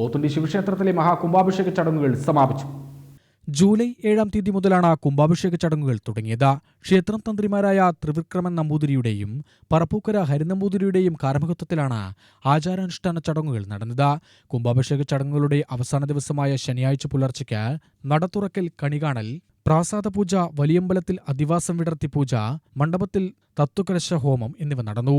പോത്തുണ്ടി ശിവക്ഷേത്രത്തിലെ മഹാകുംഭാഭിഷേക ചടങ്ങുകൾ സമാപിച്ചു. ജൂലൈ ഏഴാം തീയതി മുതലാണ് കുംഭാഭിഷേക ചടങ്ങുകൾ തുടങ്ങിയത്. ക്ഷേത്രം തന്ത്രിമാരായ ത്രിവിക്രമൻ നമ്പൂതിരിയുടെയും പറപ്പൂക്കര ഹരിനമ്പൂതിരിയുടെയും കാർമ്മികത്വത്തിലാണ് ആചാരാനുഷ്ഠാന ചടങ്ങുകൾ നടന്നത്. കുംഭാഭിഷേക ചടങ്ങുകളുടെ അവസാന ദിവസമായ ശനിയാഴ്ച പുലർച്ചയ്ക്ക് നടത്തുറക്കൽ കണികാണൽ പ്രാസാദ പൂജ വലിയമ്പലത്തിൽ അധിവാസം വിടർത്തി പൂജ മണ്ഡപത്തിൽ തത്വകലശ ഹോമം എന്നിവ നടന്നു.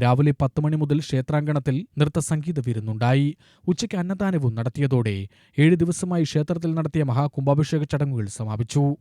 രാവിലെ പത്ത് മണി മുതൽ ക്ഷേത്രാങ്കണത്തിൽ നൃത്തസംഗീത വിരുന്നുണ്ടായി. ഉച്ചയ്ക്ക് അന്നദാനവും നടത്തിയതോടെ ഏഴ് ദിവസമായി ക്ഷേത്രത്തിൽ നടത്തിയ മഹാകുംഭാഭിഷേക ചടങ്ങുകൾ സമാപിച്ചു.